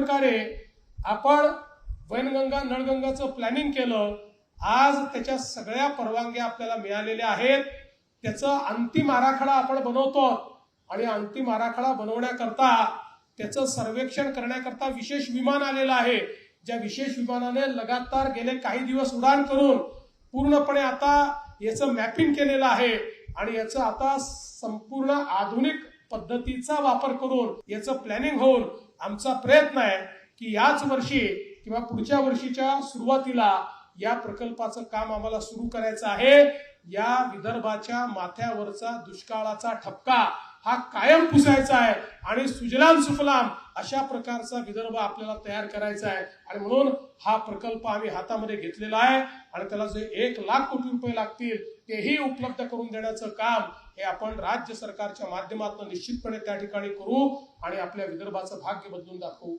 प्रकारे आपण वैनगंगा नळगंगाचं प्लॅनिंग केलं. आज त्याच्या सगळ्या परवानग्या आपल्याला मिळालेल्या आहेत. त्याचं अंतिम आराखडा आपण बनवतो. आणि अंतिम आराखडा बनवण्याकरता त्याचं सर्वेक्षण करण्याकरता विशेष विमान आलेलं आहे. ज्या विशेष विमानाने लगातार गेले काही दिवस उडान करून पूर्णपणे आता याचं मॅपिंग केलेलं आहे. आणि याचं आता संपूर्ण आधुनिक पद्धतीचा वापर करून याचं प्लॅनिंग होऊन आमचा प्रयत्न आहे की याच वर्षी किंवा पुढच्या वर्षीच्या सुरुवातीला या प्रकल्पाचं काम आम्हाला सुरू करायचं आहे. या विदर्भाच्या माथ्यावरचा दुष्काळाचा ठपका हा कायम पुसायचा आहे. आणि सुजलाम सुफलाम अशा प्रकारचा विदर्भ आपल्याला तयार करायचा आहे. आणि म्हणून हा प्रकल्प आम्ही हातामध्ये घेतलेला आहे. आणि त्याला जे एक लाख कोटी रुपये लागतील तेही उपलब्ध करून देण्याचं काम हे आपण राज्य सरकारच्या माध्यमातून निश्चितपणे त्या ठिकाणी करू आणि आपल्या विदर्भाचं भाग्य बदलून दाखवू.